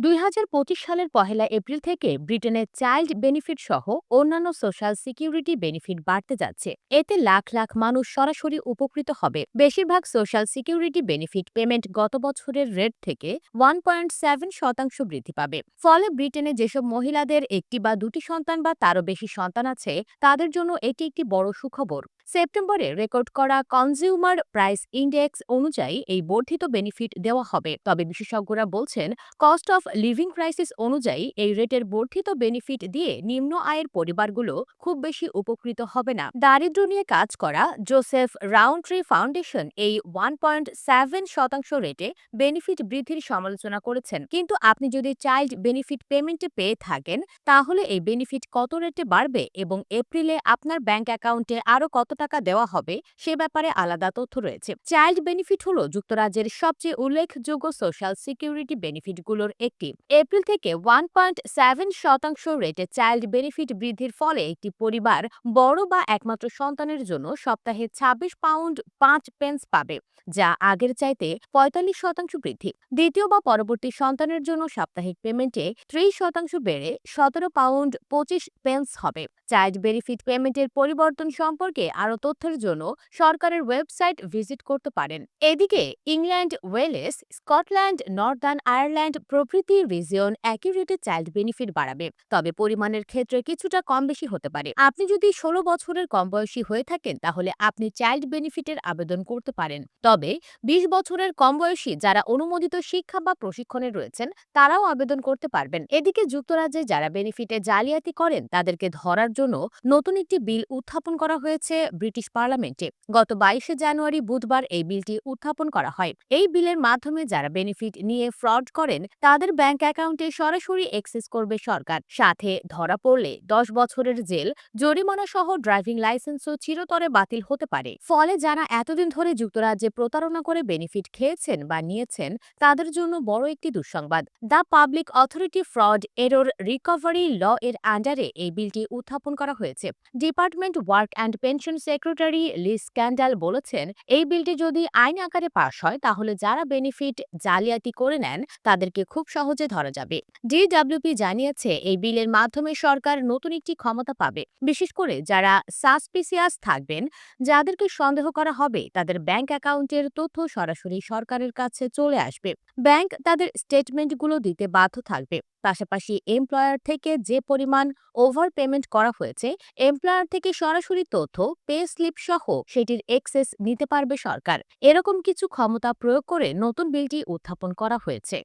দুই হাজার পঁচিশ সালের পহেলা এপ্রিল থেকে ব্রিটেনে চাইল্ড বেনিফিট সহ অন্যান্য সোশ্যাল সিকিউরিটি বেনিফিট বাড়তে যাচ্ছে। এতে লাখ লাখ মানুষ সরাসরি উপকৃত হবে। বেশিরভাগ সোশ্যাল সিকিউরিটি বেনিফিট পেমেন্ট গত বছরের রেট থেকে ওয়ান পয়েন্ট সেভেন শতাংশ বৃদ্ধি পাবে। ফলে ব্রিটেনে যেসব মহিলাদের একটি বা দুটি সন্তান বা তারও বেশি সন্তান আছে, তাদের জন্য এটি একটি বড় সুখবর। সেপ্টেম্বরে রেকর্ড করা কনজিউমার প্রাইস ইন্ডেক্স অনুযায়ী এই বর্ধিত বেনিফিট দেওয়া হবে। তবে বিশেষজ্ঞরা বলছেন, কস্ট অফ লিভিং ক্রাইসিস অনুযায়ী এই রেটের বর্ধিত বেনিফিট দিয়ে নিম্ন আয়ের পরিবারগুলো খুব বেশি উপকৃত হবে না। দারিদ্র্য নিয়ে কাজ করা জোসেফ রাউন্ডট্রি ফাউন্ডেশন এই ওয়ান পয়েন্ট সেভেন শতাংশ রেটে বেনিফিট বৃদ্ধির সমালোচনা করেছেন। কিন্তু আপনি যদি চাইল্ড বেনিফিট পেমেন্টে পেয়ে থাকেন, তাহলে এই বেনিফিট কত রেটে বাড়বে এবং এপ্রিলে আপনার ব্যাংক অ্যাকাউন্টে আরও কত টাকা দেওয়া হবে, সে ব্যাপারে আলাদা তথ্য রয়েছে। চাইল্ড বেনিফিট হল যুক্তরাজ্যের সবচেয়ে উল্লেখযোগ্য সোশ্যাল সিকিউরিটি বেনিফিটগুলোর একটি। এপ্রিল থেকে ওয়ান পয়েন্ট সেভেন শতাংশ রেটে চাইল্ড বেনিফিট বৃদ্ধির ফলে একটি পরিবার বড় বা একমাত্র সন্তানের জন্য সপ্তাহে ২৬ পাউন্ড পাঁচ পেন্স পাবে, যা আগের চাইতে পঁয়তাল্লিশ শতাংশ বৃদ্ধি। দ্বিতীয় বা পরবর্তী সন্তানের জন্য সাপ্তাহিক পেমেন্টে ত্রিশ শতাংশ বেড়ে সতেরো পাউন্ড পঁচিশ পেন্স হবে। চাইল্ড বেনিফিট পেমেন্টের পরিবর্তন সম্পর্কে আরও তথ্যের জন্য সরকারের ওয়েবসাইট ভিজিট করতে পারেন। এদিকে England, Wales, Scotland, Northern Ireland প্রভৃতি রিজিয়ন একই রেটে চাইল্ড বেনিফিট বাড়াবে, তবে পরিমাণের ক্ষেত্রে কিছুটা কম বেশি হতে পারে। আপনি যদি ষোলো বছরের কম বয়সী হয়ে থাকেন, তাহলে আপনি চাইল্ড বেনিফিটের আবেদন করতে পারেন। তবে বিশ বছরের কম বয়সী যারা অনুমোদিত শিক্ষা বা প্রশিক্ষণে রয়েছেন, তারাও আবেদন করতে পারবেন। এদিকে যুক্তরাজ্যে যারা বেনিফিটে জালিয়াতি করেন, তাদেরকে ধরার জন্য নতুন একটি বিল উত্থাপন করা হয়েছে ব্রিটিশ পার্লামেন্টে গত বাইশে জানুয়ারি বুধবার এই বিলটি উত্থাপন করা হয়। এই বিলের মাধ্যমে যারা বেনিফিট নিয়ে ফ্রড করেন, তাদের ব্যাংক অ্যাকাউন্টে সরাসরি এক্সেস করবে সরকার। সাথে ধরা পড়লে দশ বছরের জেল, জরিমানা সহ ড্রাইভিং লাইসেন্সও চিরতরে বাতিল হতে পারে। ফলে যারা এতদিন ধরে যুক্তরাজ্যে প্রতারণা করে বেনিফিট খেয়েছেন বা নিয়েছেন, তাদের জন্য বড় একটি দুঃসংবাদ। The public authority fraud error recovery law এর আন্ডারে এই বিলটি উত্থাপন করা হয়েছে। Department work and pension secretary Liz Kendall বলেছেন, এই বিলটি যদি আইন আকারে পাশ হয়, তাহলে যারা বেনিফিট জালিয়াতি করে নেন, তাদেরকে খুব সহজে ধরা যাবে। ডিডব্লিউপি জানিয়েছে, এই বিলের মাধ্যমে সরকার নতুন একটি ক্ষমতা পাবে। বিশেষ করে যারা সাসপিসিয়াস থাকবেন, যাদেরকে সন্দেহ করা হবে, তাদের ব্যাংক অ্যাকাউন্টের তথ্য সরাসরি সরকারের কাছে চলে আসবে। ব্যাংক তাদের স্টেটমেন্টগুলো দিতে বাধ্য থাকবে। পাশাপাশি এমপ্লয়ার থেকে যে পরিমাণ ওভার পেমেন্ট করা হয়েছে এমপ্লয়ার থেকে সরাসরি তথ্য পে স্লিপ সহ সেটির এক্সেস নিতে পারবে সরকার। এরকম কিছু ক্ষমতা প্রয়োগ করে নতুন বিলটি উত্থাপন করা হয়েছে।